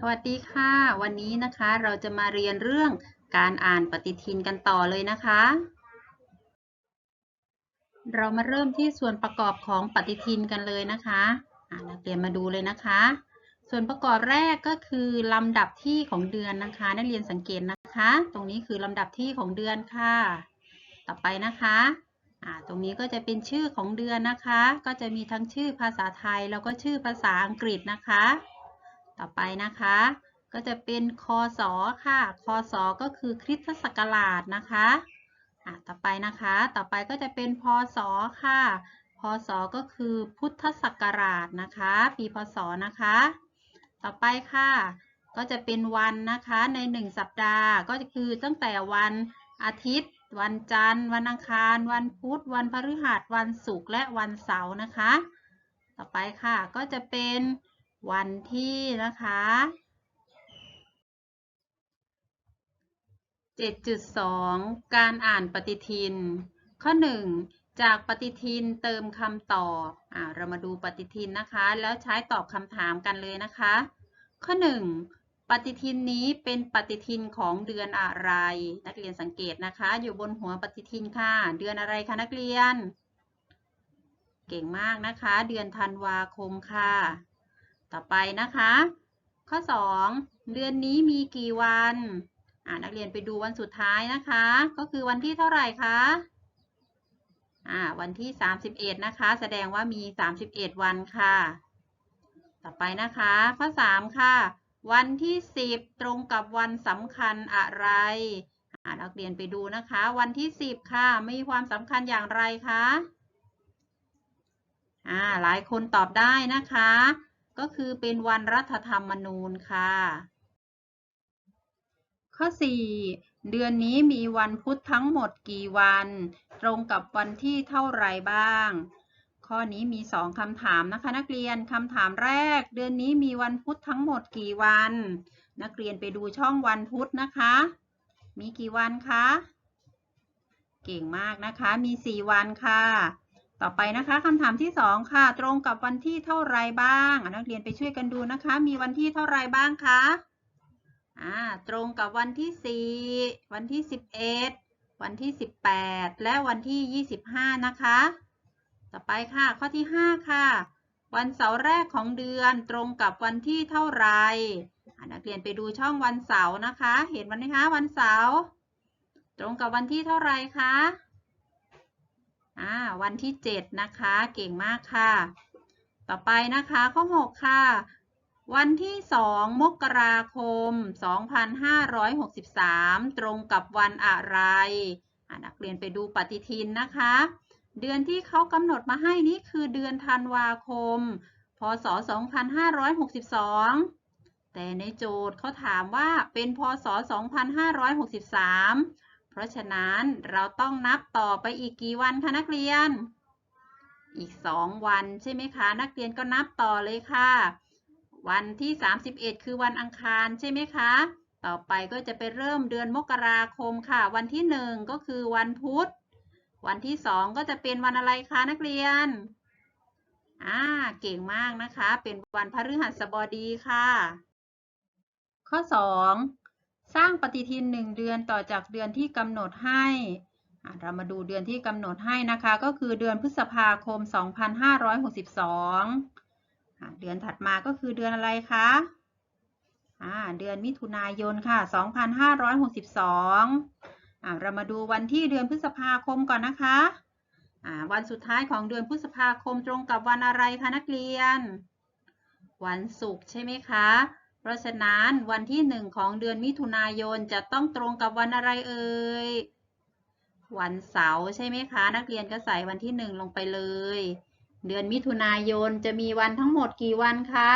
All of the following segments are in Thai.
สวัสดีค่ะ วันนี้นะคะเราจะมาเรียนเรื่องการอ่านปฏิทินกันต่อเลยนะคะ เรามาเริ่มที่ส่วนประกอบของปฏิทินกันเลยนะคะนักเรียนมาดูเลยนะคะ ส่วนประกอบแรกก็คือลำดับที่ของเดือนนะคะ นักเรียนสังเกตนะคะ ตรงนี้คือลำดับที่ของเดือนค่ะ ต่อไปนะคะตรงนี้ก็จะเป็นชื่อของเดือนนะคะ ก็จะมีทั้งชื่อภาษาไทยแล้วก็ชื่อภาษาอังกฤษนะคะ ต่อไปนะคะ ก็จะเป็นคศค่ะ คศก็คือคริสตศักราชนะคะอะต่อไปนะคะ ต่อไปก็จะเป็นพศค่ะ พศก็คือพุทธศักราชนะคะ ปีพศนะคะ ต่อไปค่ะ ก็จะเป็นวันนะคะในหนึ่งสัปดาห์ก็คือตั้งแต่วันอาทิตย์วันจันทร์ วันอังคาร วันพุธ วันพฤหัส วันศุกร์ และวันเสาร์นะคะ ต่อไปค่ะ ก็จะเป็น วันที่นะคะ 7.2 การอ่านปฏิทิน ข้อ 1 จากปฏิทินเติมคำตอบอ่าเรามาดูปฏิทินนะคะ แล้วใช้ตอบคำถามกันเลยนะคะ ข้อ 1 ปฏิทินนี้เป็นปฏิทินของเดือนอะไร นักเรียนสังเกตนะคะ อยู่บนหัวปฏิทินค่ะ เดือนอะไรคะนักเรียน เก่งมากนะคะ เดือนธันวาคมค่ะ ต่อไปนะคะ ข้อ 2 เดือนนี้มีกี่วันอ่านักเรียนไปดูวันสุดท้ายนะคะ ก็คือวันที่เท่าไหร่คะอ่าวันที่ 31 นะคะ แสดงว่ามี 31 วันค่ะ ต่อไปนะคะ ข้อ 3 ค่ะ วันที่ 10 ตรงกับวันสำคัญอะไรอ่านักเรียนไปดูนะคะ วันที่ 10 ค่ะ มีความสำคัญอย่างไรคะอ่าหลายคนตอบได้นะคะ ก็คือเป็นวันรัฐธรรมนูญค่ะ ข้อ 4 เดือนนี้มีวันพุธทั้งหมดกี่วัน ตรงกับวันที่เท่าไรบ้าง ข้อนี้มี 2คำถามนะคะนักเรียนคำถามแรก เดือนนี้มีวันพุธทั้งหมดกี่วัน นักเรียนไปดูช่องวันพุธนะคะ มีกี่วันคะ เก่งมากนะคะ มี 4 วันค่ะ ต่อไปนะคะคำถามที่ 2 ค่ะ ตรงกับวันที่เท่าไรบ้าง นักเรียนไปช่วยกันดูนะคะ มีวันที่เท่าไรบ้างคะอ่าตรงกับวันที่ 4 วันที่ 11 วันที่ 18 และวันที่ 25 นะคะ ต่อไปค่ะข้อที่ 5 ค่ะ วันเสาร์แรกของเดือนตรงกับวันที่เท่าไรอะนักเรียนไปดูช่องวันเสาร์นะคะ เห็นวันไหมคะวันเสาร์ตรงกับวันที่เท่าไรคะ อ่าวันที่ 7 นะคะ เก่งมากค่ะ ต่อไปนะคะข้อ 6 ค่ะ วันที่ 2 มกราคม 2563 ตรงกับวันอะไรอ่านักเรียนไปดูปฏิทินนะคะ เดือนที่เขากำหนดมาให้นี้คือเดือนธันวาคม พศ 2562 แต่ในโจทย์เขาถามว่าเป็นพศ 2563 ราะฉะนั้นเราต้องนับต่อไปอีกกี่วันคะนักเรียน อีก 2 วันใช่ไหมคะ นักเรียนก็นับต่อเลยค่ะ วันที่ 31 คือวันอังคารใช่ไหมคะ ต่อไปก็จะไปเริ่มเดือนมกราคมค่ะ วันที่ 1 ก็คือวันพุธ วันที่ 2 ก็จะเป็นวันอะไรคะนักเรียนอ่าเก่งมากนะคะ เป็นวันพฤหัสบดีค่ะ ข้อ 2 สร้างปฏิทิน 1 เดือนต่อจากเดือนที่กำหนดให้เรามาดูเดือนที่กำหนดให้นะคะ ก็คือเดือนพฤษภาคม 2562 เดือนถัดมาก็คือเดือนอะไรคะเดือนมิถุนายนค่ะ 2562 เรามาดูวันที่เดือนพฤษภาคมก่อนนะคะวันสุดท้ายของเดือนพฤษภาคมตรงกับวันอะไรคะนักเรียน วันศุกร์ใช่ไหมคะ เพราะฉะนั้นวันที่หนึ่งของเดือนมิถุนายนจะต้องตรงกับวันอะไรเอ่ย วันเสาร์ใช่ไหมคะ นักเรียนก็ใส่วันที่หนึ่งลงไปเลย เดือนมิถุนายนจะมีวันทั้งหมดกี่วันคะ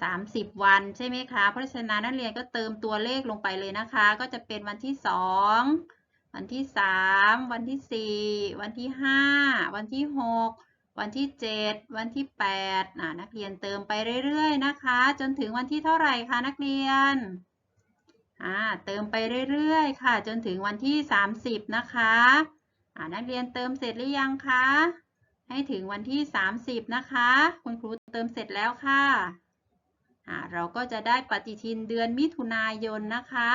30 วันใช่ไหมคะ เพราะฉะนั้นนักเรียนก็เติมตัวเลขลงไปเลยนะคะ ก็จะเป็นวันที่ 2 วันที่ 3 วันที่ 4 วันที่ 5 วันที่ 6 วันที่ 7 วันที่8นะนักเรียนเติมไปเรื่อยๆนะคะ จนถึงวันที่เท่าไหร่คะนักเรียนอ่าเติมไปเรื่อยๆ ค่ะ จนถึงวันที่ 30 นะคะอ่านักเรียนเติมเสร็จหรือยังคะ ให้ถึงวันที่ 30 นะคะ คุณครูเติมเสร็จแล้วค่ะอ่าเราก็จะได้ปฏิทินเดือนมิถุนายนนะคะ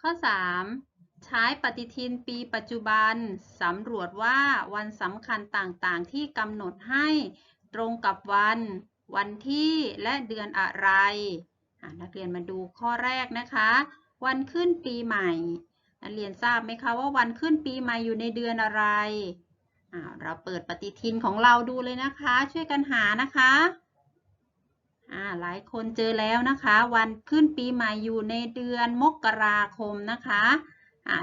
ข้อ 3 ใช้ปฏิทินปีปัจจุบันสำรวจว่าวันสำคัญต่างๆ ที่กำหนดให้ตรงกับวัน วันที่และเดือนอะไร นักเรียนมาดูข้อแรกนะคะ วันขึ้นปีใหม่ นักเรียนทราบไหมคะว่าวันขึ้นปีใหม่อยู่ในเดือนอะไร เราเปิดปฏิทินของเราดูเลยนะคะ ช่วยกันหานะคะหลายคนเจอแล้วนะคะ วันขึ้นปีใหม่อยู่ในเดือนมกราคมนะคะ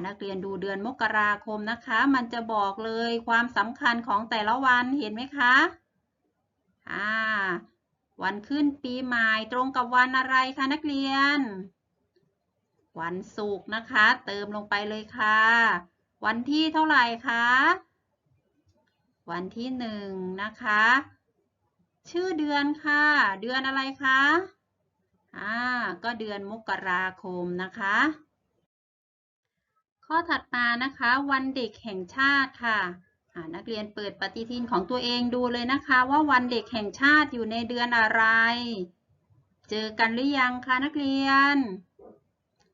นักเรียนดูเดือนมกราคมนะคะ มันจะบอกเลยความสำคัญของแต่ละวันเห็นไหมคะอ่าวันขึ้นปีใหม่ตรงกับวันอะไรคะนักเรียน วันศุกร์นะคะ เติมลงไปเลยค่ะ วันที่เท่าไหร่คะ วันที่หนึ่งนะคะ ชื่อเดือนค่ะ เดือนอะไรคะอ่าก็เดือนมกราคมนะคะ ข้อถัดมานะคะ วันเด็กแห่งชาติค่ะนักเรียนเปิดปฏิทินของตัวเองดูเลยนะคะ ว่าวันเด็กแห่งชาติอยู่ในเดือนอะไร เจอกันหรือยังคะนักเรียน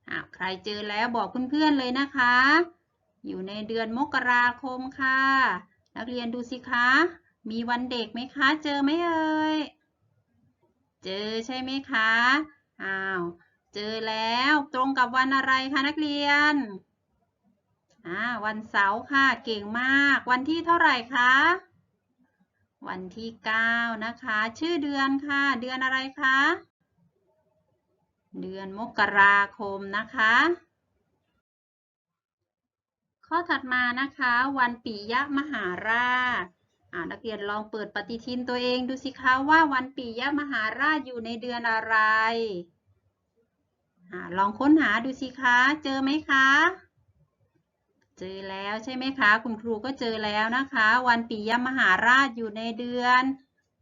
อะใครเจอแล้วบอกเพื่อนๆเลยนะคะ อยู่ในเดือนมกราคมค่ะ นักเรียนดูสิคะ มีวันเด็กไหมคะ เจอไหมเอ่ยเจอใช่ไหมคะอ้าวเจอแล้วตรงกับวันอะไรคะนักเรียน อ่าวันเสาร์ค่ะเก่งมาก วันที่เท่าไหร่คะวันที่ 9 นะคะ ชื่อเดือนค่ะ เดือนอะไรคะ เดือนมกราคมนะคะ ข้อถัดมานะคะ วันปิยมหาราชอ่านักเรียนลองเปิดปฏิทินตัวเองดูสิคะว่าวันปิยมหาราชอยู่ในเดือนอะไรอลองค้นหาดูสิคะ เจอไหมคะ จอแล้วใช่ไหมคะ คุณครูก็เจอแล้วนะคะ วันปิยมหาราชอยู่ในเดือน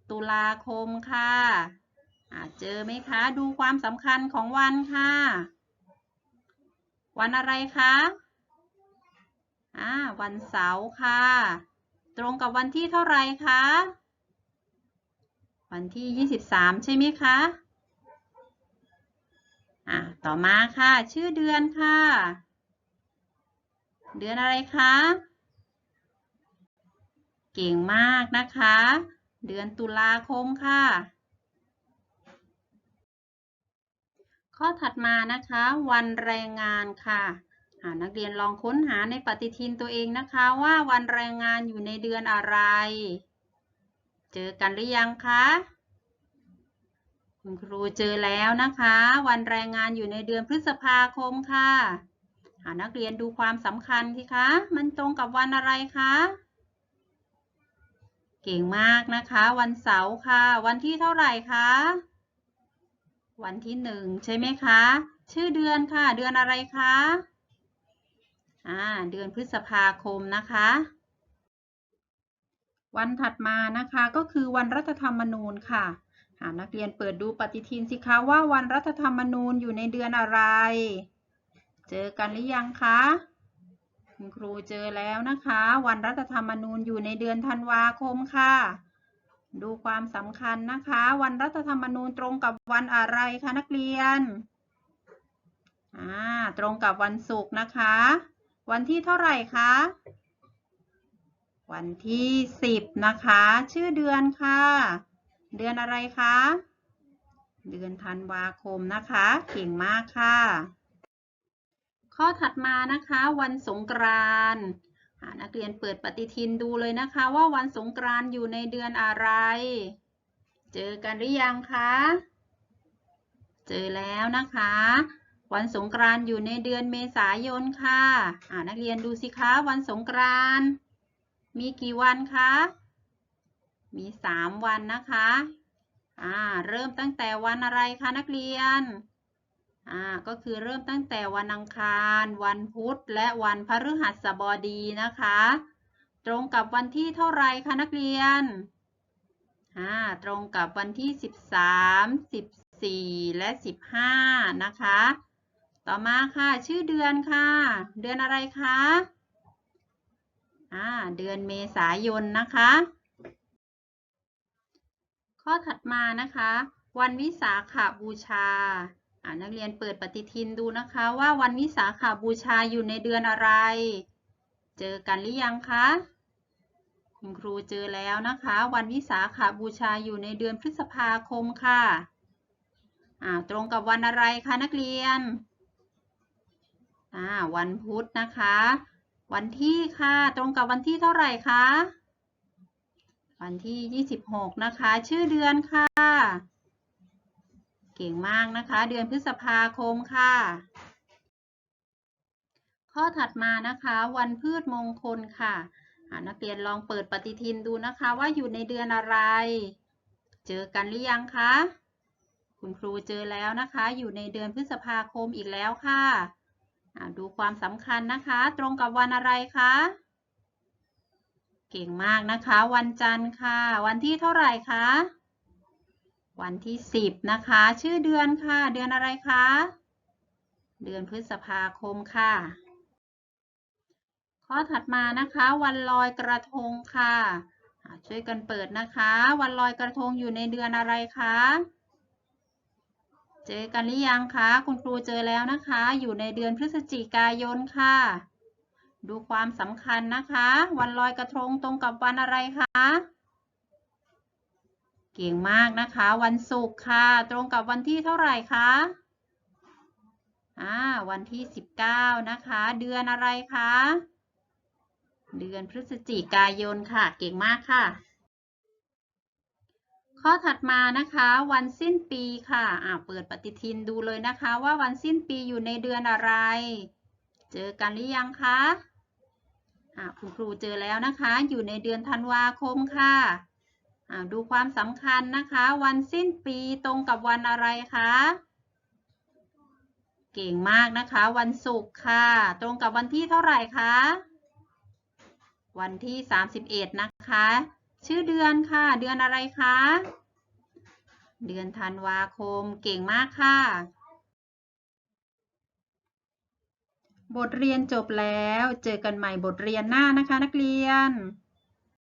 ตุลาคมค่ะเจอไหมคะ ดูความสำคัญของวันค่ะ วันอะไรคะวันเสาร์ค่ะ ตรงกับวันที่เท่าไหร่คะ วันที่ 23 ใช่ไหมคะอ่าต่อมาค่ะ ชื่อเดือนค่ะ เดือนอะไรคะ เก่งมากนะคะ เดือนตุลาคมค่ะ ข้อถัดมานะคะ วันแรงงานค่ะนักเรียนลองค้นหาในปฏิทินตัวเองนะคะว่าวันแรงงานอยู่ในเดือนอะไร เจอกันหรือยังคะคุณครูเจอแล้วนะคะ วันแรงงานอยู่ในเดือนพฤษภาคมค่ะ นักเรียนดูความสำคัญสิคะ มันตรงกับวันอะไรคะ เก่งมากนะคะ วันเสาร์ค่ะ วันที่เท่าไหร่คะ วันที่หนึ่งใช่ไหมคะ ชื่อเดือนค่ะ เดือนอะไรคะ อ่า เดือนพฤษภาคมนะคะ วันถัดมานะคะก็คือวันรัฐธรรมนูญค่ะหานักเรียนเปิดดูปฏิทินสิคะว่าวันรัฐธรรมนูญอยู่ในเดือนอะไร เจอกันหรือยังคะคุณครูเจอแล้วนะคะ วันรัฐธรรมนูญอยู่ในเดือนธันวาคมค่ะ ดูความสำคัญนะคะ วันรัฐธรรมนูญตรงกับวันอะไรคะนักเรียนอ่าตรงกับวันศุกร์นะคะ วันที่เท่าไหร่คะวันที่ 10 นะคะ ชื่อเดือนค่ะ เดือนอะไรคะ เดือนธันวาคมนะคะ เก่งมากค่ะ ข้อถัดมานะคะวันสงกรานต์นักเรียนเปิดปฏิทินดูเลยนะคะว่าวันสงกรานต์อยู่ในเดือนอะไร เจอกันหรือยังคะ เจอแล้วนะคะ วันสงกรานต์อยู่ในเดือนเมษายนค่ะนักเรียนดูสิคะวันสงกรานต์มีกี่วันคะ มี 3 วันนะคะ เริ่มตั้งแต่วันอะไรคะนักเรียน อ่าก็คือเริ่มตั้งแต่วันอังคาร วันพุธ และวันพฤหัสบดีนะคะ ตรงกับวันที่เท่าไรคะนักเรียนอ่าตรงกับวันที่ 13 14 และ 15 นะคะ ต่อมาค่ะชื่อเดือนค่ะ เดือนอะไรคะอ่าเดือนเมษายนนะคะ ข้อถัดมานะคะ วันวิสาขบูชา นักเรียนเปิดปฏิทินดูนะคะว่าวันวิสาขบูชาอยู่ในเดือนอะไร เจอกันหรือยังคะคุณครูเจอแล้วนะคะ วันวิสาขบูชาอยู่ในเดือนพฤษภาคมค่ะอ่าตรงกับวันอะไรคะนักเรียนอ่าวันพุธนะคะ วันที่ค่ะตรงกับวันที่เท่าไหร่คะวันที่ 26 นะคะ ชื่อเดือนค่ะ ก่งมากนะคะ เดือนพฤษภาคมค่ะ ข้อถัดมานะคะ วันพืชมงคลค่ะนักเรียนลองเปิดปฏิทินดูนะคะ ว่าอยู่ในเดือนอะไร เจอกันหรือยังคะ คุณครูเจอแล้วนะคะ อยู่ในเดือนพฤษภาคมอีกแล้วค่ะดูความสำคัญนะคะ ตรงกับวันอะไรคะเก่งมากนะคะ วันจันทร์ค่ะ วันที่เท่าไหร่คะ วันที่ 10 นะคะ ชื่อเดือนค่ะ เดือนอะไรคะ เดือนพฤษภาคมค่ะ ข้อถัดมานะคะ วันลอยกระทงค่ะ ช่วยกันเปิดนะคะ วันลอยกระทงอยู่ในเดือนอะไรคะ เจอกันหรือยังคะ คุณครูเจอแล้วนะคะ อยู่ในเดือนพฤศจิกายนค่ะ ดูความสำคัญนะคะ วันลอยกระทงตรงกับวันอะไรคะ ก่งมากนะคะ วันศุกร์ค่ะ ตรงกับวันที่เท่าไหร่คะอ่าวันที่ 19 นะคะ เดือนอะไรคะ เดือนพฤศจิกายนค่ะ เก่งมากค่ะ ข้อถัดมานะคะ วันสิ้นปีค่ะอ่าเปิดปฏิทินดูเลยนะคะ ว่าวันสิ้นปีอยู่ในเดือนอะไร เจอกันหรือยังคะอ่าคุณครูเจอแล้วนะคะ อยู่ในเดือนธันวาคมค่ะ ดูความสำคัญนะคะ วันสิ้นปีตรงกับวันอะไรคะ เก่งมากนะคะ วันศุกร์ค่ะ ตรงกับวันที่เท่าไหร่คะ วันที่ 31 นะคะ ชื่อเดือนค่ะ เดือนอะไรคะ เดือนธันวาคม เก่งมากค่ะ บทเรียนจบแล้ว เจอกันใหม่บทเรียนหน้านะคะนักเรียน